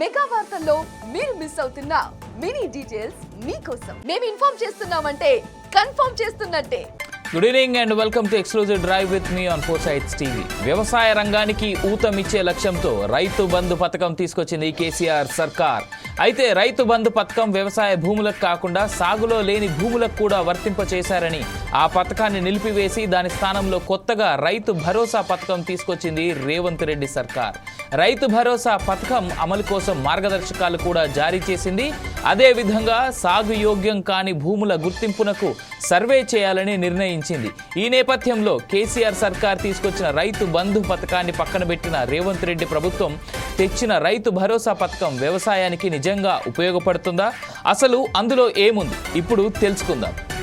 Mega వార్తల్లో మీరు miss అవుతున్న మినీ డీటెయిల్స్ మీకోసం. మేము ఇన్ఫార్మ్ చేస్తున్నామంటే confirm చేస్తున్నట్టే. Good evening and welcome to exclusive drive with me on four sites TV వ్యవసాయ రంగానికి ఊతమిచ్చే లక్ష్యంతో రైతు బంధు పథకం తీసుకొచ్చింది కేసీఆర్ సర్కార్. అయితే రైతు బంధు పథకం వ్యవసాయ భూములకు కాకుండా సాగులో లేని భూములకు కూడా వర్తింపచేశారని ఆ పథకాన్ని నిలిపివేసి దాని స్థానంలో కొత్తగా రైతు భరోసా పథకం తీసుకొచ్చింది రేవంత్ రెడ్డి సర్కార్. రైతు భరోసా పథకం అమలు కోసం మార్గదర్శకాలు కూడా జారీ చేసింది. అదేవిధంగా సాగు యోగ్యం కాని భూముల గుర్తింపునకు సర్వే చేయాలని నిర్ణయించింది. ఈ నేపథ్యంలో కేసీఆర్ సర్కార్ తీసుకొచ్చిన రైతు బంధు పథకాన్ని పక్కన పెట్టిన రేవంత్ రెడ్డి ప్రభుత్వం తెచ్చిన రైతు భరోసా పథకం వ్యవసాయానికి నిజంగా ఉపయోగపడుతుందా? అసలు అందులో ఏముంది? ఇప్పుడు తెలుసుకుందాం.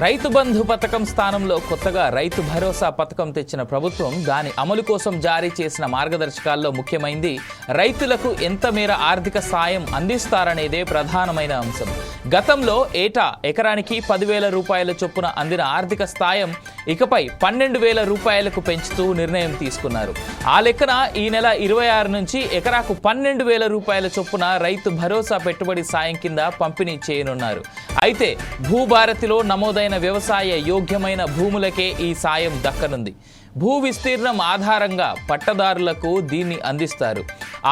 రైతు బంధు పథకం స్థానంలో కొత్తగా రైతు భరోసా పథకం తెచ్చిన ప్రభుత్వం దాని అమలు కోసం జారీ చేసిన మార్గదర్శకాల్లో ముఖ్యమైంది రైతులకు ఎంత మేర ఆర్థిక సాయం అందిస్తారనేదే ప్రధానమైన అంశం. గతంలో ఏటా ఎకరానికి పదివేల రూపాయల చొప్పున అందిన ఆర్థిక సాయం ఇకపై పన్నెండు వేల రూపాయలకు పెంచుతూ నిర్ణయం తీసుకున్నారు. ఆ లెక్కన ఈ నెల ఇరవై ఆరు నుంచి ఎకరాకు పన్నెండు వేల రూపాయల చొప్పున రైతు భరోసా పెట్టుబడి సాయం కింద పంపిణీ చేయనున్నారు. అయితే భూభారతిలో నమోదైన వ్యవసాయ యోగ్యమైన భూములకే ఈ సాయం దక్కనుంది. భూ విస్తీర్ణం ఆధారంగా పట్టదారులకు దీన్ని అందిస్తారు.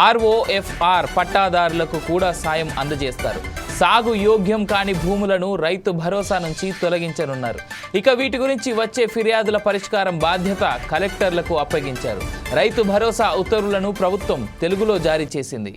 ఆర్ఓఎఫ్ఆర్ పట్టాదారులకు కూడా సాయం అందజేస్తారు. సాగు యోగ్యం కాని భూములను రైతు భరోసా నుంచి తొలగించనున్నారు. ఇక వీటి గురించి వచ్చే ఫిర్యాదుల పరిష్కారం బాధ్యత కలెక్టర్లకు అప్పగించారు. రైతు భరోసా ఉత్తర్వులను ప్రభుత్వం తెలుగులో జారీ చేసింది.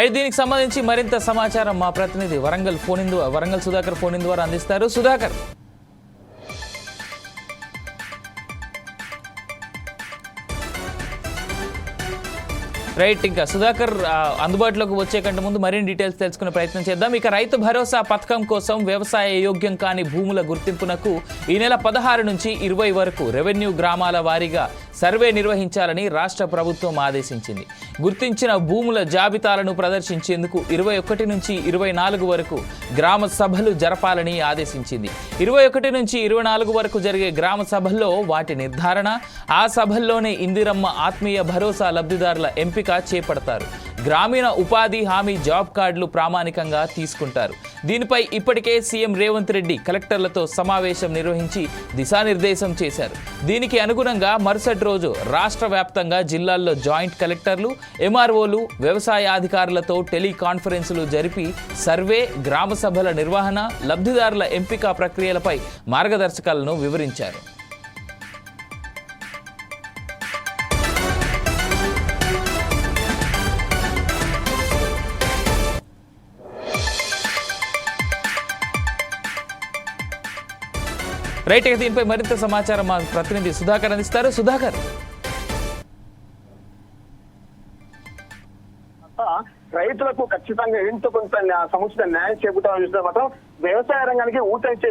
అయితే దీనికి సంబంధించి మరింత సమాచారం మా ప్రతినిధి Warangal phone in Warangal Sudhakar phone in ద్వారా అందిస్తారు. సుధాకర్. రైట్ ఇంకా సుధాకర్ అందుబాటులోకి వచ్చే కంటే ముందు మరిన్ని డీటెయిల్స్ తెలుసుకునే ప్రయత్నం చేద్దాం. ఇక రైతు భరోసా పథకం కోసం వ్యవసాయ యోగ్యం కాని భూముల గుర్తింపునకు ఈ నెల పదహారు నుంచి ఇరవై వరకు రెవెన్యూ గ్రామాల వారీగా సర్వే నిర్వహించాలని రాష్ట్ర ప్రభుత్వం ఆదేశించింది. గుర్తించిన భూముల జాబితాలను ప్రదర్శించేందుకు ఇరవై ఒకటి నుంచి ఇరవై నాలుగు వరకు గ్రామ సభలు జరపాలని ఆదేశించింది. ఇరవై ఒకటి నుంచి ఇరవై నాలుగు వరకు జరిగే గ్రామ సభల్లో వాటి నిర్ధారణ ఆ సభల్లోనే ఇందిరమ్మ ఆత్మీయ భరోసా లబ్ధిదారుల ఎంపిక చేపడతారు. గ్రామీణ ఉపాధి హామీ జాబ్ కార్డులు ప్రామాణికంగా తీసుకుంటారు. దీనిపై ఇప్పటికే సీఎం రేవంత్ రెడ్డి కలెక్టర్లతో సమావేశం నిర్వహించి దిశానిర్దేశం చేశారు. దీనికి అనుగుణంగా మరుసటి రోజు రాష్ట్ర వ్యాప్తంగా జిల్లాల్లో జాయింట్ కలెక్టర్లు ఎంఆర్ఓలు వ్యవసాయ అధికారులతో టెలికాన్ఫరెన్సులు జరిపి సర్వే గ్రామ సభల నిర్వహణ లబ్ధిదారుల ఎంపిక ప్రక్రియలపై మార్గదర్శకాలను వివరించారు. రైట్ ఇక దీనిపై మరింత సమాచారం మా ప్రతినిధి సుధాకర్ అందిస్తారు. సుధాకర్. రైతులకు ఖచ్చితంగా ఎంతో కొంత సముచిత న్యాయం చేకూర్చాలని చూస్తే మాత్రం వ్యవసాయ రంగానికి ఊటనిచ్చే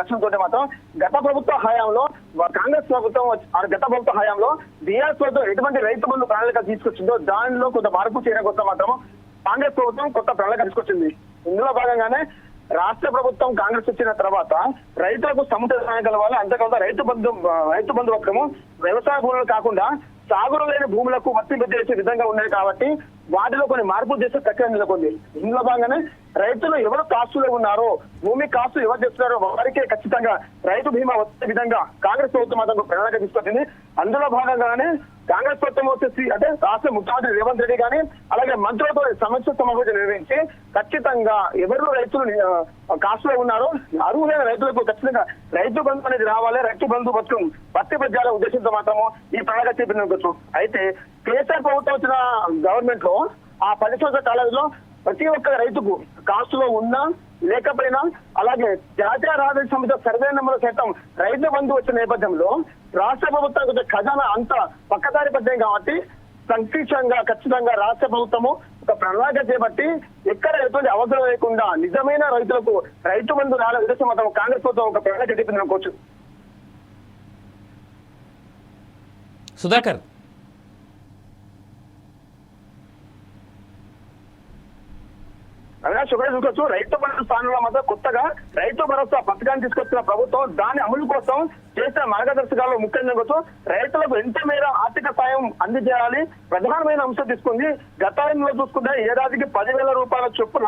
లక్ష్యంతో మాత్రం గత ప్రభుత్వ హయాంలో కాంగ్రెస్ ప్రభుత్వం గత ప్రభుత్వ హయాంలో బీఆర్ ప్రభుత్వం ఎటువంటి రైతు బంధు ప్రణాళిక తీసుకొచ్చిందో దానిలో కొంత మార్పు చేయడం కోసం మాత్రం కాంగ్రెస్ ప్రభుత్వం కొత్త ప్రణాళిక తీసుకొచ్చింది. ఇందులో భాగంగానే రాష్ట్ర ప్రభుత్వం కాంగ్రెస్ వచ్చిన తర్వాత రైతులకు సముద్ర న్యాయం కలవాలి అంతేకాకుండా రైతు బంధు రైతు బంధు పథకము వ్యవసాయ భూములు కాకుండా సాగులో లేని భూములకు వర్తింపజేసే విధంగా ఉన్నాయి కాబట్టి వాటిలో కొన్ని మార్పులు చేసే ప్రక్రియ నెలకొంది. ఇందులో భాగంగానే రైతులు ఎవరు కాస్తులో ఉన్నారో భూమి కాస్తు ఎవరు చేస్తున్నారో వారికే ఖచ్చితంగా రైతు బీమా వచ్చే విధంగా కాంగ్రెస్ ప్రభుత్వం మాత్రం ప్రణాళిక తీసుకొచ్చింది. అందులో భాగంగానే కాంగ్రెస్ ప్రభుత్వం వచ్చేసి అంటే రాష్ట్ర ముఖ్యమంత్రి రేవంత్ రెడ్డి కానీ అలాగే మంత్రులతో సమస్య సమావేశం నిర్వహించి ఖచ్చితంగా ఎవరు రైతులు కాస్ట్లో ఉన్నారో అర్హులైన రైతులకు ఖచ్చితంగా రైతు బంధు అనేది రావాలి రైతు బంధు పథకం భర్తీ పద్యాల ఉద్దేశంతో మాత్రము ఈ ప్రణాళిక చెప్పిన అయితే కేసీఆర్ ప్రభుత్వం వచ్చిన గవర్నమెంట్లో ఆ పది సంవత్సరాల కాలంలో ప్రతి ఒక్క రైతుకు కాస్ట్లో ఉన్నా లేకపోయినా అలాగే జాతీయ రహదారి సంస్థ సర్వే నెంబర్ సైతం రైతు బంధు వచ్చిన నేపథ్యంలో రాష్ట్ర ప్రభుత్వం ఖజానా అంతా పక్కదారి పడ్డాయి కాబట్టి సంక్లిష్టంగా ఖచ్చితంగా రాష్ట్ర ప్రభుత్వము ఒక ప్రణాళిక చేపట్టి ఎక్కడ ఎటువంటి అవసరం లేకుండా నిజమైన రైతులకు రైతు బంధు రాల విదేశం మాత్రం కాంగ్రెస్ ప్రభుత్వం ఒక ప్రణాళిక చెప్పింది అనుకోవచ్చు సుధాకర్ అవినాష్ ఒకటే చూసుకోవచ్చు రైతు భరోసా స్థానంలో మాత్రం కొత్తగా రైతు భరోసా పథకాన్ని తీసుకొచ్చిన ప్రభుత్వం దాని అమలు కోసం చేసిన మార్గదర్శకాల్లో ముఖ్యంగా కోసం రైతులకు ఎంత మేర ఆర్థిక సాయం అందజేయాలి ప్రధానమైన అంశం తీసుకుంది గతంలో చూసుకుంటే ఏడాదికి పదివేల రూపాయల చొప్పున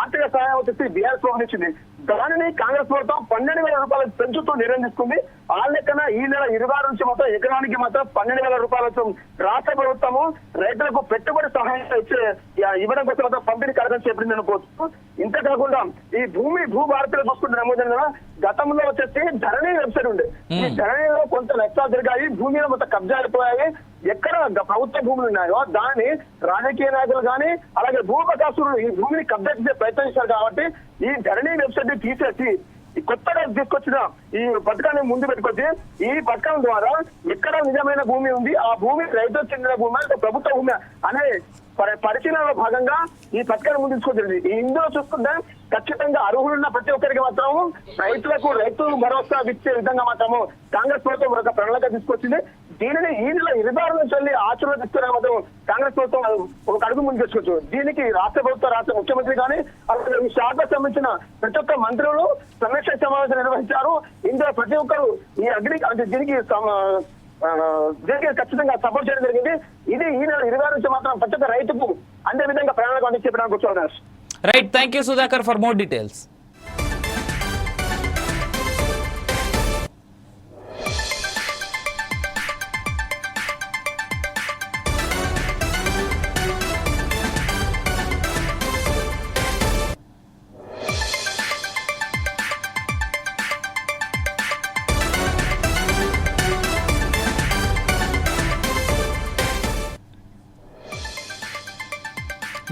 ఆర్థిక సాయం వచ్చేసి బీఆర్ఎస్ ఇచ్చింది. దానిని కాంగ్రెస్ ప్రభుత్వం పన్నెండు వేల రూపాయలు పెంచుతూ నిర్ణయించుకుంది. ఆ లెక్కన ఈ నెల ఇరవై నుంచి మాత్రం ఎకరానికి మాత్రం పన్నెండు వేల రూపాయల చొప్పున రాష్ట్ర ప్రభుత్వము రైతులకు పెట్టుబడి సహాయం ఇచ్చే ఇవ్వడం కోసం పంపిణీ కార్యక్రమం చేపడింది అనుకోవచ్చు ఇంత కాకుండా ఈ భూమి భూ భారతీయులు చూసుకుంటే నమోదైన కదా, గతంలో వచ్చేసి ధరణి వెబ్సైట్ ఉండే ఈ. ధరణిలో కొంత నష్టాలు జరిగాయి భూమి మీద మొత్తం కబ్జా అయిపోయాయి ఎక్కడ ప్రభుత్వ భూములు ఉన్నాయో దాన్ని రాజకీయ నాయకులు కానీ అలాగే భూపకాసులు ఈ భూమిని కబ్జా చేసే ప్రయత్నం చేశారు కాబట్టి ఈ ధరణి వెబ్సైట్ని తీసేసి కొత్తగా తీసుకొచ్చిన ఈ పథకాన్ని ముందు పెట్టుకొచ్చి ఈ పథకం ద్వారా ఎక్కడ నిజమైన భూమి ఉంది ఆ భూమి రైతు చెందిన భూమి అంటే ప్రభుత్వ భూమి అనే పరిశీలనలో భాగంగా ఈ పథకాన్ని ముందు తీసుకొచ్చింది. ఇందులో చూసుకుంటే ఖచ్చితంగా అర్హులున్న ప్రతి ఒక్కరికి మాత్రం రైతులకు రైతు భరోసా ఇచ్చే విధంగా మాత్రము కాంగ్రెస్ ప్రభుత్వం ఒక ప్రణాళిక తీసుకొచ్చింది. దీనిని ఈ నెల చల్లి నుంచి వెళ్ళి ఆచరణ తీసుకునే మాత్రం కాంగ్రెస్ ప్రభుత్వం ఒక అడుగు ముందు తీసుకోవచ్చు దీనికి రాష్ట్ర ప్రభుత్వ రాష్ట్ర ముఖ్యమంత్రి కానీ అలాగే ఈ శాఖకు సంబంధించిన ప్రతి ఒక్క మంత్రులు సమీక్ష సమావేశం నిర్వహించారు. ఇందులో ప్రతి ఒక్కరు ఈ అగ్ని అంటే దీనికి దీనికి ఖచ్చితంగా సపోర్ట్ చేయడం జరిగింది. ఇది ఈ నెల ఇరవై నుంచి మాత్రం ప్రతి ఒక్క రైతుకు అందే విధంగా ప్రణాళిక అందించి చెప్పడానికి వచ్చారు right thank you Sudhakar for more details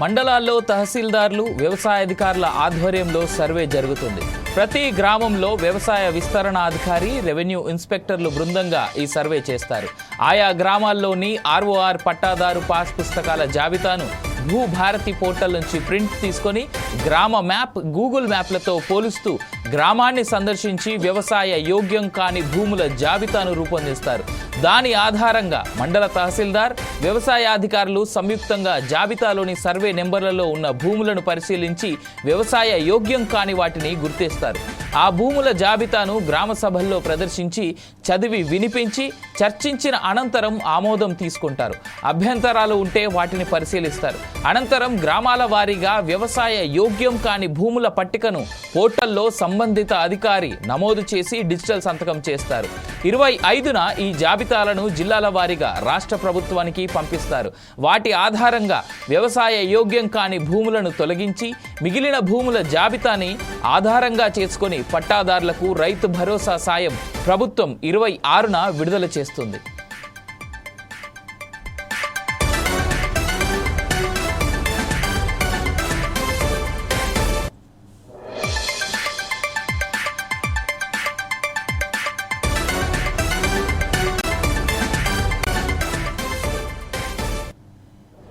మండలాల్లో తహసీల్దార్లు వ్యవసాయ అధికారుల ఆధ్వర్యంలో సర్వే జరుగుతుంది. ప్రతి గ్రామంలో వ్యవసాయ విస్తరణ అధికారి రెవెన్యూ ఇన్స్పెక్టర్లు బృందంగా ఈ సర్వే చేస్తారు. ఆయా గ్రామాల్లోని ఆర్ఓఆర్ పట్టాదారు పాస్ పుస్తకాల జాబితాను భూభారతి పోర్టల్ నుంచి ప్రింట్ తీసుకొని గ్రామ మ్యాప్ గూగుల్ మ్యాప్లతో పోలుస్తూ గ్రామాన్ని సందర్శించి వ్యవసాయ యోగ్యం కాని భూముల జాబితాను రూపొందిస్తారు. దాని ఆధారంగా మండల తహసీల్దార్ వ్యవసాయ అధికారులు సంయుక్తంగా జాబితాలోని సర్వే నెంబర్లలో ఉన్న భూములను పరిశీలించి వ్యవసాయ యోగ్యం కాని వాటిని గుర్తిస్తారు. ఆ భూముల జాబితాను గ్రామ సభల్లో ప్రదర్శించి చదివి వినిపించి చర్చించిన అనంతరం ఆమోదం తీసుకుంటారు. అభ్యంతరాలు ఉంటే వాటిని పరిశీలిస్తారు. అనంతరం గ్రామాల వారీగా వ్యవసాయ యోగ్యం కాని భూముల పట్టికను పోర్టల్లో సంబంధిత అధికారి నమోదు చేసి డిజిటల్ సంతకం చేస్తారు. ఇరవై ఐదున ఈ జాబితాలను జిల్లాల వారీగా రాష్ట్ర ప్రభుత్వానికి పంపిస్తారు. వాటి ఆధారంగా వ్యవసాయ యోగ్యం కాని భూములను తొలగించి మిగిలిన భూముల జాబితాని ఆధారంగా చేసుకొని పట్టాదారులకు రైతు భరోసా సాయం ప్రభుత్వం ఇరవై ఆరున విడుదల చేస్తుంది.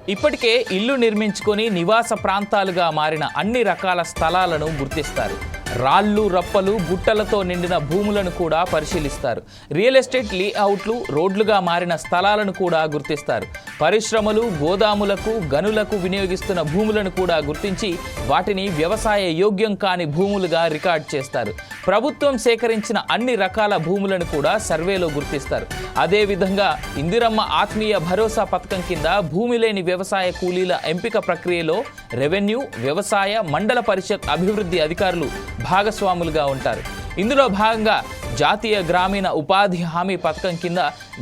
ఇప్పటికే ఇల్లు నిర్మించుకొని నివాస ప్రాంతాలుగా మారిన అన్ని రకాల స్థలాలను గుర్తిస్తారు. రాళ్ళు రప్పలు గుట్టలతో నిండిన భూములను కూడా పరిశీలిస్తారు. రియల్ ఎస్టేట్ లేఅవుట్లు రోడ్లుగా మారిన స్థలాలను కూడా గుర్తిస్తారు. పరిశ్రమలు గోదాములకు గనులకు వినియోగిస్తున్న భూములను కూడా గుర్తించి వాటిని వ్యవసాయ యోగ్యం కాని భూములుగా రికార్డ్ చేస్తారు. ప్రభుత్వం సేకరించిన అన్ని రకాల భూములను కూడా సర్వేలో గుర్తిస్తారు. అదేవిధంగా ఇందిరమ్మ ఆత్మీయ భరోసా పథకం కింద భూమి లేని వ్యవసాయ కూలీల ఎంపిక ప్రక్రియలో రెవెన్యూ వ్యవసాయ మండల పరిషత్ అభివృద్ధి అధికారులు భాగస్వాములుగా ఉంటారు. ఇందులో భాగంగా జాతీయ గ్రామీణ ఉపాధి హామీ పథకం కింద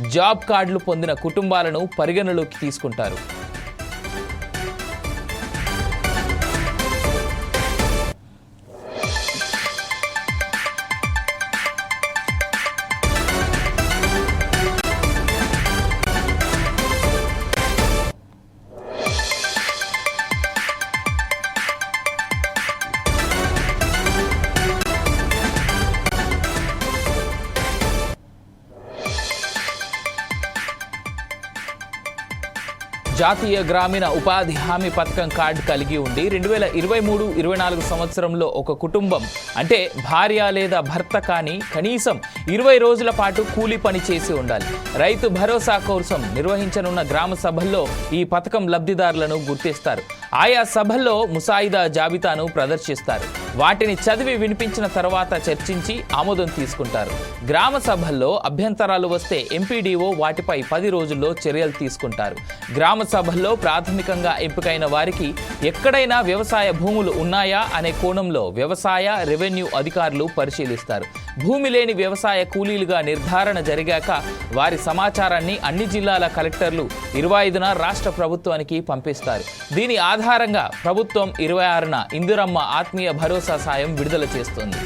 జాబ్ కార్డులు పొందిన కుటుంబాలను పరిగణలోకి తీసుకుంటారు. జాతీయ గ్రామీణ ఉపాధి హామీ పథకం కార్డు కలిగి ఉండి రెండు వేల ఇరవై మూడు ఇరవై నాలుగు సంవత్సరంలో ఒక కుటుంబం అంటే భార్య లేదా భర్త కానీ కనీసం ఇరవై రోజుల పాటు కూలీ పని చేసి ఉండాలి. రైతు భరోసా కోసం నిర్వహించనున్న గ్రామ సభల్లో ఈ పథకం లబ్ధిదారులను గుర్తిస్తారు. ఆయా సభల్లో ముసాయిదా జాబితాను ప్రదర్శిస్తారు. వాటిని చదివి వినిపించిన తర్వాత చర్చించి ఆమోదం తీసుకుంటారు. గ్రామ సభల్లో అభ్యంతరాలు వస్తే ఎంపీడీఓ వాటిపై పది రోజుల్లో చర్యలు తీసుకుంటారు. గ్రామ సభల్లో ప్రాథమికంగా ఎంపికైన వారికి ఎక్కడైనా వ్యవసాయ భూములు ఉన్నాయా అనే కోణంలో వ్యవసాయ రెవెన్యూ అధికారులు పరిశీలిస్తారు. భూమి లేని వ్యవసాయ కూలీలుగా నిర్ధారణ జరిగాక వారి సమాచారాన్ని అన్ని జిల్లాల కలెక్టర్లు ఇరవై ఐదున రాష్ట్ర ప్రభుత్వానికి పంపిస్తారు. దీని ఆధారంగా ప్రభుత్వం ఇరవై ఆరున ఇందిరమ్మ ఆత్మీయ భరోసా సాయం విడుదల చేస్తుంది.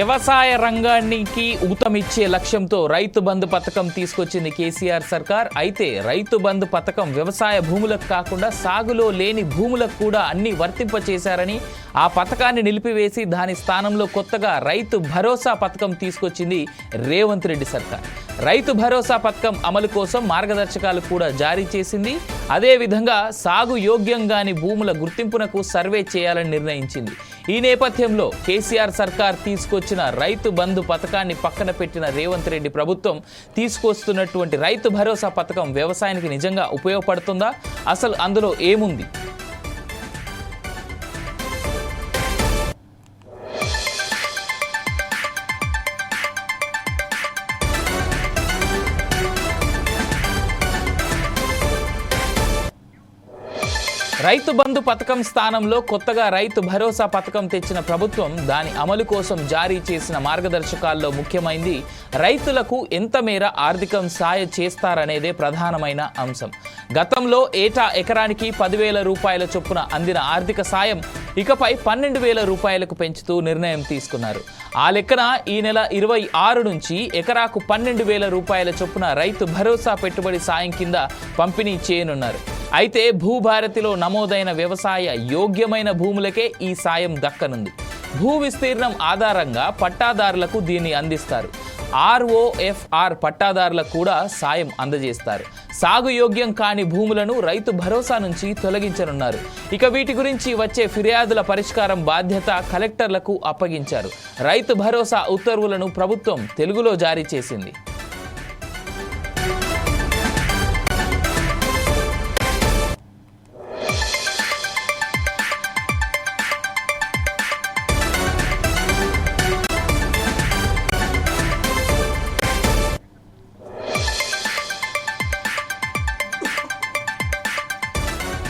వ్యవసాయ రంగానికి ఊతమిచ్చే లక్ష్యంతో రైతు బంధు పథకం తీసుకొచ్చింది కేసీఆర్ సర్కార్. అయితే రైతు బంధు పథకం వ్యవసాయ భూములకు కాకుండా సాగులో లేని భూములకు కూడా అన్ని వర్తింపచేశారని ఆ పథకాన్ని నిలిపివేసి దాని స్థానంలో కొత్తగా రైతు భరోసా పథకం తీసుకొచ్చింది రేవంత్ రెడ్డి సర్కార్. రైతు భరోసా పథకం అమలు కోసం మార్గదర్శకాలు కూడా జారీ చేసింది. అదేవిధంగా సాగు యోగ్యంగాని భూముల గుర్తింపునకు సర్వే చేయాలని నిర్ణయించింది. ఈ నేపథ్యంలో కేసీఆర్ సర్కార్ తీసుకొచ్చిన రైతు బంధు పథకాన్ని పక్కన పెట్టిన రేవంత్ రెడ్డి ప్రభుత్వం తీసుకొస్తున్నటువంటి రైతు భరోసా పథకం వ్యవసాయానికి నిజంగా ఉపయోగపడుతుందా? అసలు అందులో ఏముంది? రైతు బంధు పథకం స్థానంలో కొత్తగా రైతు భరోసా పథకం తెచ్చిన ప్రభుత్వం దాని అమలు కోసం జారీ చేసిన మార్గదర్శకాల్లో ముఖ్యమైంది రైతులకు ఎంత మేర ఆర్థికం సాయ చేస్తారనేదే ప్రధానమైన అంశం. గతంలో ఏటా ఎకరానికి పదివేల రూపాయల చొప్పున అందిన ఆర్థిక సాయం ఇకపై పన్నెండు వేల రూపాయలకు పెంచుతూ నిర్ణయం తీసుకున్నారు. ఆ లెక్కన ఈ నెల ఇరవై ఆరు నుంచి ఎకరాకు పన్నెండు వేల రూపాయల చొప్పున రైతు భరోసా పెట్టుబడి సాయం కింద పంపిణీ చేయనున్నారు. అయితే భూభారతిలో నమోదైన వ్యవసాయ యోగ్యమైన భూములకే ఈ సాయం దక్కనుంది. భూ విస్తీర్ణం ఆధారంగా పట్టాదారులకు దీన్ని అందిస్తారు. ఆర్ఓఎఫ్ఆర్ పట్టాదారులకు కూడా సాయం అందజేస్తారు. సాగు యోగ్యం కాని భూములను రైతు భరోసా నుంచి తొలగించనున్నారు. ఇక వీటి గురించి వచ్చే ఫిర్యాదుల పరిష్కారం బాధ్యత కలెక్టర్లకు అప్పగించారు. రైతు భరోసా ఉత్తర్వులను ప్రభుత్వం తెలుగులో జారీ చేసింది.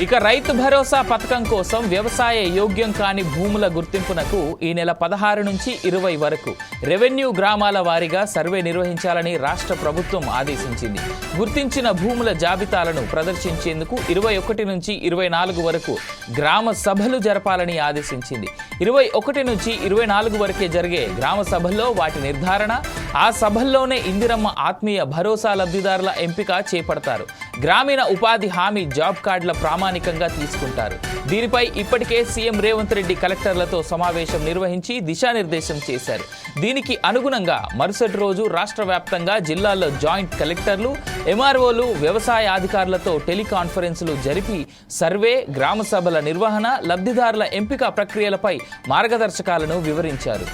ఇక రైతు భరోసా పథకం కోసం వ్యవసాయ యోగ్యం కాని భూముల గుర్తింపునకు ఈ నెల పదహారు నుంచి ఇరవై వరకు రెవెన్యూ గ్రామాల వారీగా సర్వే నిర్వహించాలని రాష్ట్ర ప్రభుత్వం ఆదేశించింది. గుర్తించిన భూముల జాబితాలను ప్రదర్శించేందుకు ఇరవై ఒకటి నుంచి ఇరవై నాలుగు వరకు గ్రామ సభలు జరపాలని ఆదేశించింది. ఇరవై ఒకటి నుంచి ఇరవై నాలుగు వరకే జరిగే గ్రామ సభల్లో వాటి నిర్ధారణ ఆ సభల్లోనే ఇందిరమ్మ ఆత్మీయ భరోసా లబ్ధిదారుల ఎంపిక చేపడతారు. గ్రామీణ ఉపాధి హామీ జాబ్ కార్డుల ప్రామాణికంగా తీసుకుంటారు. దీనిపై ఇప్పటికే సీఎం రేవంత్ రెడ్డి కలెక్టర్లతో సమావేశం నిర్వహించి దిశానిర్దేశం చేశారు. దీనికి అనుగుణంగా మరుసటి రోజు రాష్ట్ర వ్యాప్తంగా జిల్లాల్లో జాయింట్ కలెక్టర్లు ఎంఆర్ఓలు వ్యవసాయ అధికారులతో టెలికాన్ఫరెన్సులు జరిపి సర్వే గ్రామ సభల నిర్వహణ లబ్ధిదారుల ఎంపిక ప్రక్రియలపై మార్గదర్శకాలను వివరించారు.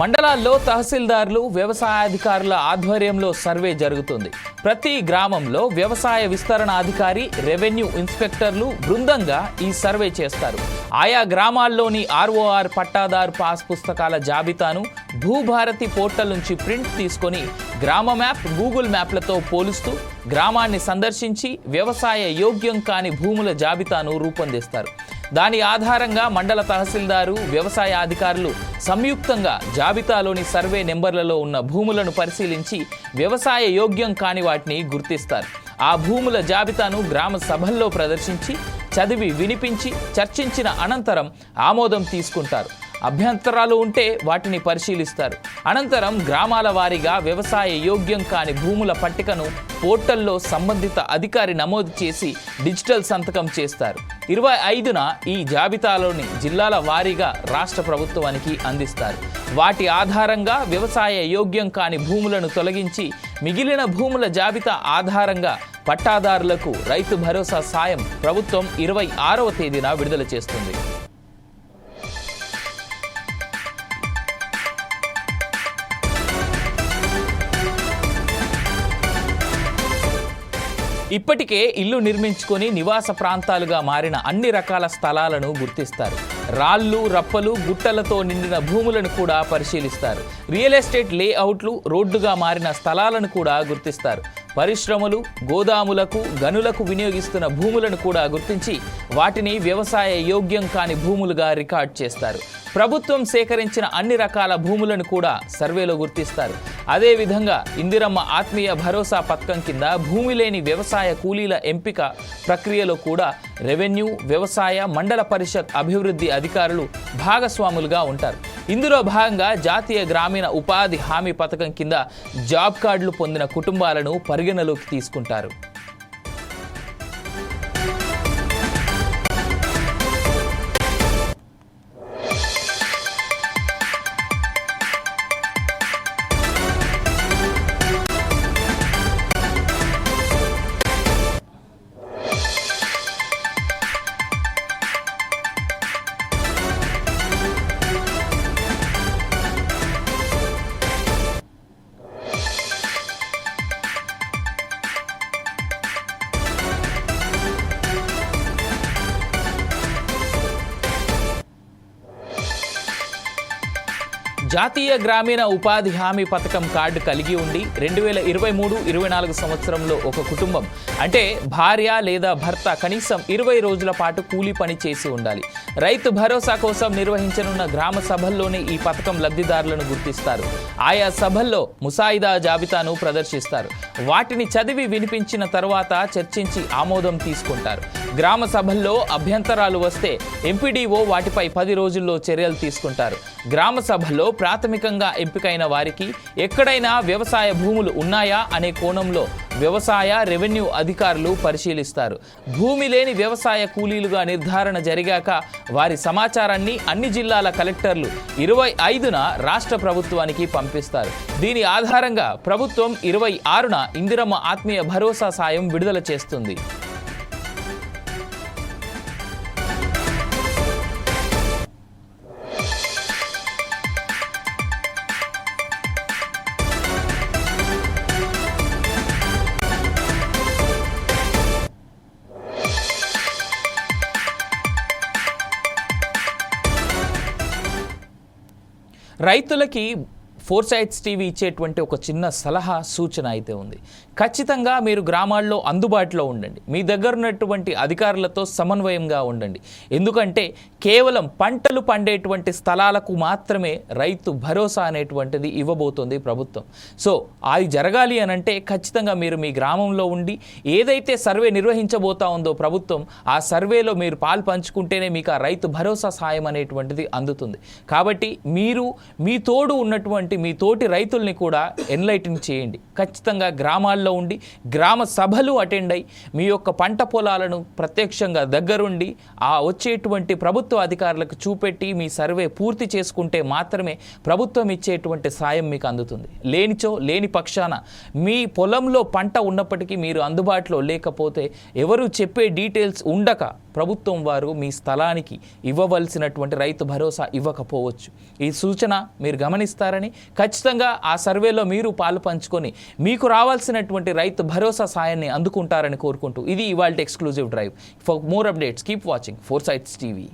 మండలాల్లో తహసీల్దార్లు వ్యవసాయాధికారుల ఆధ్వర్యంలో సర్వే జరుగుతుంది. ప్రతి గ్రామంలో వ్యవసాయ విస్తరణ అధికారి రెవెన్యూ ఇన్స్పెక్టర్లు బృందంగా ఈ సర్వే చేస్తారు. ఆయా గ్రామాల్లోని ఆర్ఓఆర్ పట్టాదారు పాస్ పుస్తకాల జాబితాను భూభారతి పోర్టల్ నుంచి ప్రింట్ తీసుకొని గ్రామ మ్యాప్ గూగుల్ మ్యాప్లతో పోలుస్తూ గ్రామాన్ని సందర్శించి వ్యవసాయ యోగ్యం కాని భూముల జాబితాను రూపొందిస్తారు. దాని ఆధారంగా మండల తహసీల్దారు వ్యవసాయ అధికారులు సంయుక్తంగా జాబితాలోని సర్వే నెంబర్లలో ఉన్న భూములను పరిశీలించి వ్యవసాయ యోగ్యం కాని వాటిని గుర్తిస్తారు. ఆ భూముల జాబితాను గ్రామ సభల్లో ప్రదర్శించి చదివి వినిపించి చర్చించిన అనంతరం ఆమోదం తీసుకుంటారు. అభ్యంతరాలు ఉంటే వాటిని పరిశీలిస్తారు. అనంతరం గ్రామాల వారీగా వ్యవసాయ యోగ్యం కాని భూముల పట్టికను పోర్టల్లో సంబంధిత అధికారి నమోదు చేసి డిజిటల్ సంతకం చేస్తారు. ఇరవై ఐదున ఈ జాబితాలోని జిల్లాల వారీగా రాష్ట్ర ప్రభుత్వానికి అందిస్తారు. వాటి ఆధారంగా వ్యవసాయ యోగ్యం కాని భూములను తొలగించి మిగిలిన భూముల జాబితా ఆధారంగా పట్టాదారులకు రైతు భరోసా సాయం ప్రభుత్వం ఇరవై ఆరవ తేదీన విడుదల చేస్తుంది. ఇప్పటికే ఇల్లు నిర్మించుకొని నివాస ప్రాంతాలుగా మారిన అన్ని రకాల స్థలాలను గుర్తిస్తారు. రాళ్ళు రప్పలు గుట్టలతో నిండిన భూములను కూడా పరిశీలిస్తారు. రియల్ ఎస్టేట్ లేఅవుట్లు రోడ్డుగా మారిన స్థలాలను కూడా గుర్తిస్తారు. పరిశ్రమలు గోదాములకు గనులకు వినియోగిస్తున్న భూములను కూడా గుర్తించి వాటిని వ్యవసాయ యోగ్యం కాని భూములుగా రికార్డ్ చేస్తారు. ప్రభుత్వం సేకరించిన అన్ని రకాల భూములను కూడా సర్వేలో గుర్తిస్తారు. అదేవిధంగా ఇందిరమ్మ ఆత్మీయ భరోసా పథకం కింద భూమి లేని వ్యవసాయ కూలీల ఎంపిక ప్రక్రియలో కూడా రెవెన్యూ వ్యవసాయ మండల పరిషత్ అభివృద్ధి అధికారులు భాగస్వాములుగా ఉంటారు. ఇందులో భాగంగా జాతీయ గ్రామీణ ఉపాధి హామీ పథకం కింద జాబ్ కార్డులు పొందిన కుటుంబాలను పరిగణలోకి తీసుకుంటారు. జాతీయ గ్రామీణ ఉపాధి హామీ పథకం కార్డు కలిగి ఉండి రెండు వేల ఇరవై మూడు ఇరవై నాలుగు సంవత్సరంలో ఒక కుటుంబం అంటే భార్య లేదా భర్త కనీసం ఇరవై రోజుల పాటు కూలీ పని చేసి ఉండాలి. రైతు భరోసా కోసం నిర్వహించనున్న గ్రామ సభల్లోనే ఈ పథకం లబ్ధిదారులను గుర్తిస్తారు. ఆయా సభల్లో ముసాయిదా జాబితాను ప్రదర్శిస్తారు. వాటిని చదివి వినిపించిన తర్వాత చర్చించి ఆమోదం తీసుకుంటారు. గ్రామ సభల్లో అభ్యంతరాలు వస్తే ఎంపీడీఓ వాటిపై పది రోజుల్లో చర్యలు తీసుకుంటారు. గ్రామ సభలో ప్రాథమికంగా ఎంపికైన వారికి ఎక్కడైనా వ్యవసాయ భూములు ఉన్నాయా అనే కోణంలో వ్యవసాయ రెవెన్యూ అధికారులు పరిశీలిస్తారు. భూమి లేని వ్యవసాయ కూలీలుగా నిర్ధారణ జరిగాక వారి సమాచారాన్ని అన్ని జిల్లాల కలెక్టర్లు ఇరవై ఐదున రాష్ట్ర ప్రభుత్వానికి పంపిస్తారు. దీని ఆధారంగా ప్రభుత్వం ఇరవై ఆరున ఇందిరమ్మ ఆత్మీయ భరోసా సాయం విడుదల చేస్తుంది. రైతులకి ఫోర్ సైట్స్ టీవీ ఇచ్చేటువంటి ఒక చిన్న సలహా సూచన అయితే ఉంది. ఖచ్చితంగా మీరు గ్రామాల్లో అందుబాటులో ఉండండి. మీ దగ్గర ఉన్నటువంటి అధికారులతో సమన్వయంగా ఉండండి. ఎందుకంటే కేవలం పంటలు పండేటువంటి స్థలాలకు మాత్రమే రైతు భరోసా అనేటువంటిది ఇవ్వబోతోంది ప్రభుత్వం. సో అది జరగాలి అని అంటే ఖచ్చితంగా మీరు మీ గ్రామంలో ఉండి ఏదైతే సర్వే నిర్వహించబోతా ఉందో ప్రభుత్వం ఆ సర్వేలో మీరు పాలు పంచుకుంటేనే మీకు ఆ రైతు భరోసా సాయం అనేటువంటిది అందుతుంది. కాబట్టి మీరు మీ తోడు ఉన్నటువంటి మీ తోటి రైతుల్ని కూడా ఎన్లైటిన్ చేయండి. ఖచ్చితంగా గ్రామాల్లో ఉండి గ్రామ సభలు అటెండ్ అయి మీ యొక్క పంట పొలాలను ప్రత్యక్షంగా దగ్గరుండి ఆ వచ్చేటువంటి ప్రభుత్వ అధికారులకు చూపెట్టి మీ సర్వే పూర్తి చేసుకుంటే మాత్రమే ప్రభుత్వం ఇచ్చేటువంటి సాయం మీకు అందుతుంది. లేనిచో లేని పక్షాన మీ పొలంలో పంట ఉన్నప్పటికీ మీరు అందుబాటులో లేకపోతే ఎవరు చెప్పే డీటెయిల్స్ ఉండక ప్రభుత్వం వారు మీ స్థలానికి ఇవ్వవలసినటువంటి రైతు భరోసా ఇవ్వకపోవచ్చు. ఈ సూచన మీరు గమనిస్తారని ఖచ్చితంగా ఆ సర్వేలో మీరు పాలు పంచుకొని మీకు రావాల్సినటువంటి రైతు భరోసా సాయాన్ని అందుకుంటారని కోరుకుంటూ ఇది ఇవాళ exclusive drive. For more updates keep watching four sites TV